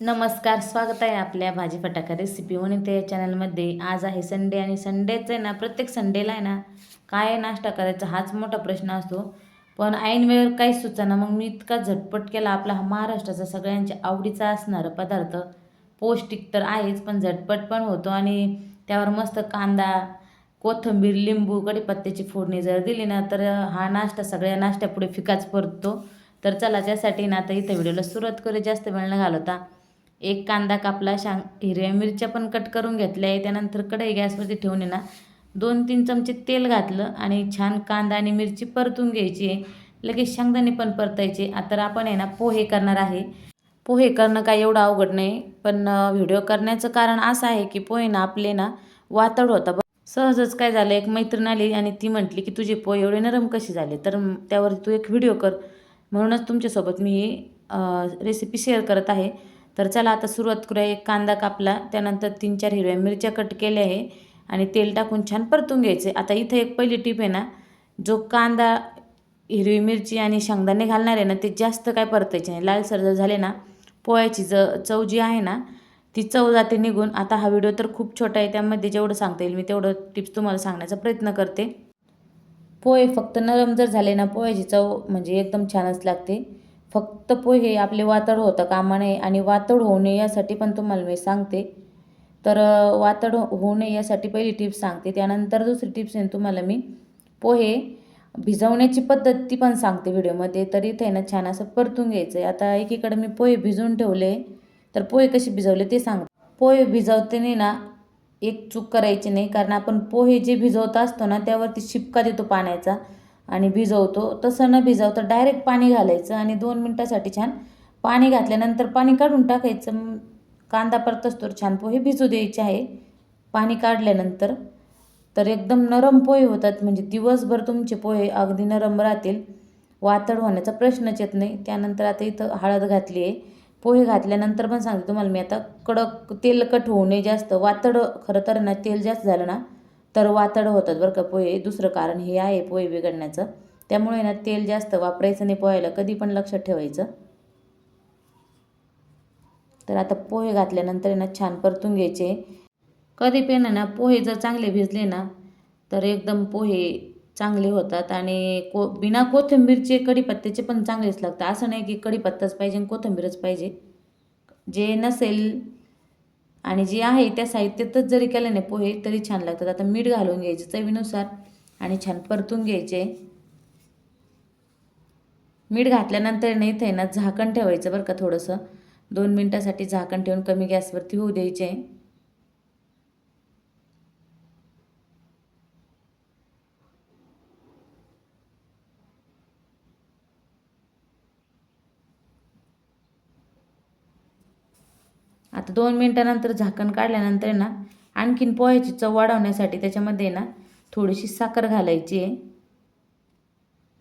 नमस्कार स्वागत आहे आपल्या भाजी फटाका रेसिपी वनिता या चॅनलमध्ये आज आहे संडे आणि संडेचं आहे ना प्रत्येक संडेला आहे ना काय नाश्ता करायचा हाच मोठा प्रश्न असतो. पण ऐन वेळेवर काहीच सुचना मग मी इतका झटपट केला आपला हा महाराष्ट्राचा सगळ्यांच्या आवडीचा असणारा पदार्थ. पौष्टिक तर आहेच पण झटपट पण होतो आणि त्यावर मस्त कांदा कोथिंबीर लिंबू कढीपत्त्याची फोडणी जर दिली ना तर हा नाश्ता सगळ्या नाश्त्यापुढे फिकाच पडतो. तर चला त्यासाठी ना आता इथं व्हिडिओला सुरुवात करू जास्त वेळ न घालवता एक कांदा कापला शांग हिरव्या मिरच्या पण कट करून घेतल्या. आहे त्यानंतर कढई गॅसवरती ठेवून आहे ना दोन तीन चमचे तेल घातलं आणि छान कांदा आणि मिरची परतून घ्यायची आहे. लगेच शेंगदाणे पण परतायचे. आता आपण आहे ना पोहे करणार आहे. पोहे करणं काय एवढं अवघड नाही पण व्हिडिओ करण्याचं कारण असं आहे की पोहे ना आपले ना वातड होता बघ सहजच काय झालं एक मैत्रीण आली आणि ती म्हटली की तुझे पोहे एवढे नरम कसे झाले? तर त्यावर तू एक व्हिडिओ कर. म्हणूनच तुमच्यासोबत मी रेसिपी शेअर करत आहे. तर चला आता सुरुवात करूया. एक कांदा कापला त्यानंतर तीन चार हिरव्या मिरच्या कट केल्या आहे आणि तेल टाकून छान परतून घ्यायचे. आता इथं एक पहिली टीप आहे ना जो कांदा हिरवी मिरची आणि शेंगदाणे घालणार आहे ना ते जास्त काय परतायचे नाही. लालसर जर झाले ना पोळ्याची ज चव जी आहे ना ती चव जाते निघून. आता हा व्हिडिओ तर खूप छोटा आहे त्यामध्ये जेवढं सांगता येईल मी तेवढं टिप्स तुम्हाला सांगण्याचा प्रयत्न करते. पोहे फक्त नरम जर झाले ना पोह्याची चव म्हणजे एकदम छानच लागते. फक्त पोहे आपले वातड होतं कामा नये आणि वातड होऊ नये यासाठी पण तुम्हाला मी सांगते. तर वातड होऊ नये यासाठी पहिली टिप्स सांगते. त्यानंतर दुसरी टिप्स आहे तुम्हाला मी पोहे भिजवण्याची पद्धत ती पण सांगते व्हिडिओमध्ये. तर इथे आहे ना छान असं परतून घ्यायचं आहे आता एकीकडे मी पोहे भिजवून ठेवले. तर पोहे कसे भिजवले ते सांग पोहे भिजवताना ना एक चूक करायची नाही. कारण आपण पोहे जे भिजवत असतो ना त्यावरती शिपका देतो पाण्याचा. आणि भिजवतो. तसं न भिजवता डायरेक्ट पाणी घालायचं आणि दोन मिनटासाठी छान पाणी घातल्यानंतर पाणी काढून टाकायचं. कांदा परतच तर छान पोहे भिजू द्यायचे आहे. पाणी काढल्यानंतर तर एकदम नरम पोहे होतात. म्हणजे दिवसभर तुमचे पोहे अगदी नरम राहतील. वातड होण्याचा प्रश्नच येत नाही. त्यानंतर आता इथं हळद घातली आहे. पोहे घातल्यानंतर पण सांगते तुम्हाला मी आता कडक तेलकट होऊ नये जास्त. वातड खरं तर ना तेल जास्त झालं ना तर वातड होतात बरं का पोहे. दुसरं कारण हे आहे पोहे बिघडण्याचं. त्यामुळे ना तेल जास्त वापरायचं नाही पोह्याला. कधी पण लक्षात ठेवायचं. तर आता पोहे घातल्यानंतर आहे ना छान परतून घ्यायचे. कधी पण ना पोहे जर चांगले भिजले ना तर एकदम पोहे चांगले होतात. आणि को बिना कोथिंबीरचे कढीपत्त्याचे पण चांगलेच लागतात. असं नाही की कढीपत्ताच पाहिजे आणि कोथिंबीरच पाहिजे. जे नसेल आणि जे आहे त्या साहित्यातच जरी केलं नाही पोहे तरी छान लागतात. आता मीठ घालून घ्यायचे चवीनुसार आणि छान परतून घ्यायचे. मीठ घातल्यानंतर नाही इथे ना झाकण ठेवायचं बरं का थोडंसं. दोन मिनटासाठी झाकण ठेवून कमी गॅसवरती होऊ द्यायचे. आता दोन मिनटानंतर झाकण काढल्यानंतर आहे ना आणखीन पोह्याची चव वाढवण्यासाठी त्याच्यामध्ये ना थोडीशी साखर घालायची आहे.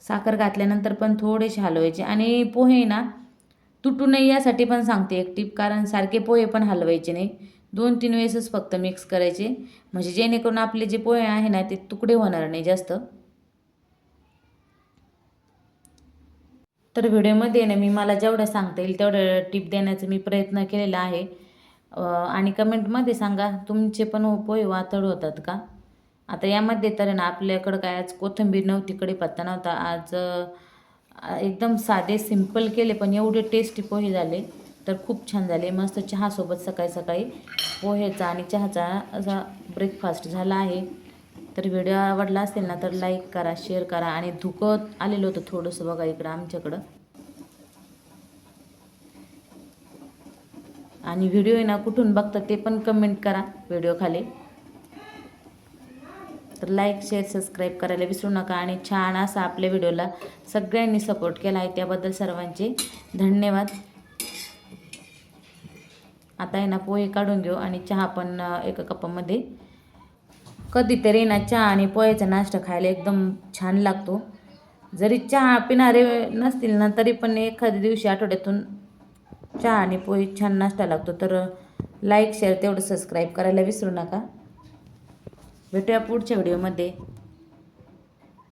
साखर घातल्यानंतर पण थोडेसे हलवायचे आणि पोहे ना तुटू नये यासाठी पण सांगते एक टीप कारण सारखे पोहे पण हलवायचे नाही. दोन तीन वेळेसच फक्त मिक्स करायचे म्हणजे जेणेकरून आपले जे पोहे आहे ना ते तुकडे होणार नाही जास्त. तर व्हिडिओमध्ये ना मी मला जेवढं सांगता येईल तेवढं टिप देण्याचा मी प्रयत्न केलेला आहे. आणि कमेंटमध्ये सांगा तुमचे पण पोहे वातळ होतात का? आता यामध्ये तर ना आपल्याकडं काय आज कोथिंबीर नव्हती कढीपत्ता नव्हता आज एकदम साधे सिंपल केले पण एवढे टेस्टी पोहे झाले तर खूप छान झाले. मस्त चहासोबत सकाळी सकाळी पोहेचा आणि चहाचा असा ब्रेकफास्ट झाला आहे. तर व्हिडिओ आवडला असेल ना तर लाईक करा शेअर करा आणि धुकं आलेलं होतं थोडंसं बघा इकडं आमच्याकडं. आणि व्हिडिओ आहे ना कुठून बघता ते पण कमेंट करा व्हिडिओ खाली. तर लाईक शेअर सबस्क्राईब करायला विसरू नका आणि छान असा आपल्या व्हिडिओला सगळ्यांनी सपोर्ट केला आहे त्याबद्दल सर्वांचे धन्यवाद. आता आहे ना पोहे काढून घेऊ आणि चहा पण एका कपामध्ये. कधीतरी ना चहा आणि पोह्याचा नाश्ता खायला एकदम छान लागतो. जरी चहा पिणारे नसतील ना तरी पण एखाद्या दिवशी आठवड्यातून चहा आणि पोहे छान नाश्ता लागतो. तर लाईक शेअर तेवढं सबस्क्राईब करायला विसरू नका. भेटूया पुढच्या व्हिडिओमध्ये